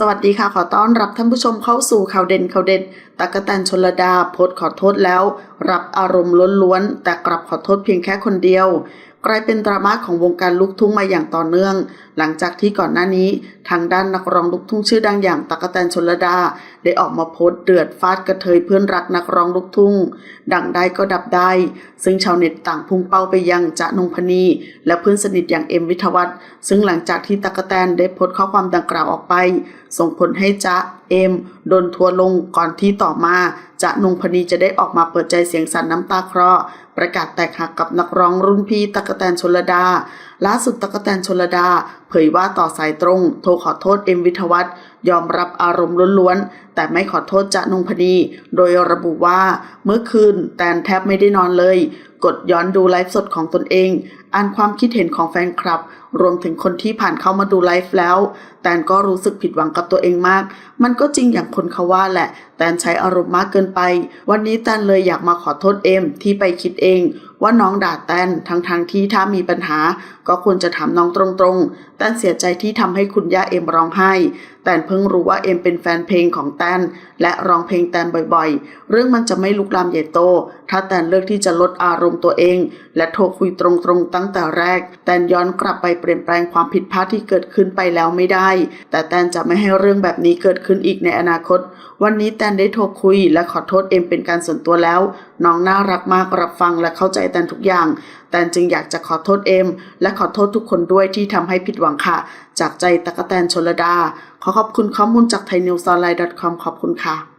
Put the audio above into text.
สวัสดีค่ะ ขอต้อนรับท่านผู้ชมเข้าสู่ข่าวเด่นข่าวเด่นตะกะแตนชนลดาโพสขอโทษแล้ว รับอารมณ์ล้นล้วน แต่กลับขอโทษเพียงแค่คนเดียว กลายเป็นดราม่าของวงการลูกทุ่งมาอย่างต่อเนื่อง หลังจากที่ก่อนหน้านี้ ทางด้านนักร้องลูกทุ่งชื่อดังอย่างตะกะแตนชนลดา ได้ออกมาโพสต์เดือดฟาดกระเทยเพื่อนรักนักร้องลูกทุ่ง ดังได้ก็ดับได้ ซึ่งชาวเน็ตต่างพุ่งเป้าไปยังจ๊ะนงพนีและเพื่อนสนิทอย่างเอ็มวิทวัฒน์ซึ่งหลังจากที่ตะกะแตนได้โพสต์ข้อความดังกล่าวออกไป ส่งผลให้จ๊ะเอ็มโดนทัวร์ลงก่อนที่ต่อมา จะนุงพนีจะได้ออกมาเปิดใจเสียงสั่นน้ำตาคลอประกาศแตกหักกับนักร้องรุ่นพี่ตะกะแตนชลดาล่าสุดตะกแตนชลดา เผยว่าต่อสายตรง โทรขอโทษเอ็มวิทวัฒน์ยอมรับอารมณ์ล้วนๆ แต่ไม่ขอโทษจะนงพนี โดยระบุว่า เมื่อคืนแตนแทบไม่ได้นอนเลย กดย้อนดูไลฟ์สดของตนเอง อ่านความคิดเห็นของแฟนคลับ รวมถึงคนที่ผ่านเข้ามาดูไลฟ์แล้ว แตนก็รู้สึกผิดหวังกับตัวเองมาก มันก็จริงอย่างคนเขาว่าแหละ แตนใช้อารมณ์มากเกินไป วันนี้แตนเลยอยากมาขอโทษเอ็มที่ไปคิดเอง ว่าน้องด่าแตนทั้งทางๆที่ถ้ามีปัญหา ก็ควรจะถามน้องตรงๆแตนเสียใจที่ทำให้คุณย่าเอ็มร้องไห้ แตนเพิ่งรู้ว่าเอ็มเป็นแฟนเพลงของแตนและร้องเพลงแตนบ่อยๆ เรื่องมันจะไม่ลุกลามใหญ่โต ถ้าแตนเลือกที่จะลดอารมณ์ตัวเอง และโทรคุยตรงๆตั้งแต่แรก แตนย้อนกลับไปเปลี่ยนแปลงความผิดพลาดที่เกิดขึ้นไปแล้วไม่ได้ แต่แตนจะไม่ให้เรื่องแบบนี้เกิดขึ้นอีกในอนาคต วันนี้แตนได้โทรคุย และขอโทษเอ็มเป็นการส่วนตัวแล้ว น้องน่ารักมากรับฟังและเข้าใจแตนทุกอย่างแตนจึงอยากจะขอโทษเอ็มและขอโทษทุกคนด้วยที่ทำให้ผิดหวังค่ะ จากใจตะกะแตนชลดา ขอขอบคุณข้อมูลจากไทยนิวส์ออนไลน์ .com ขอบคุณค่ะ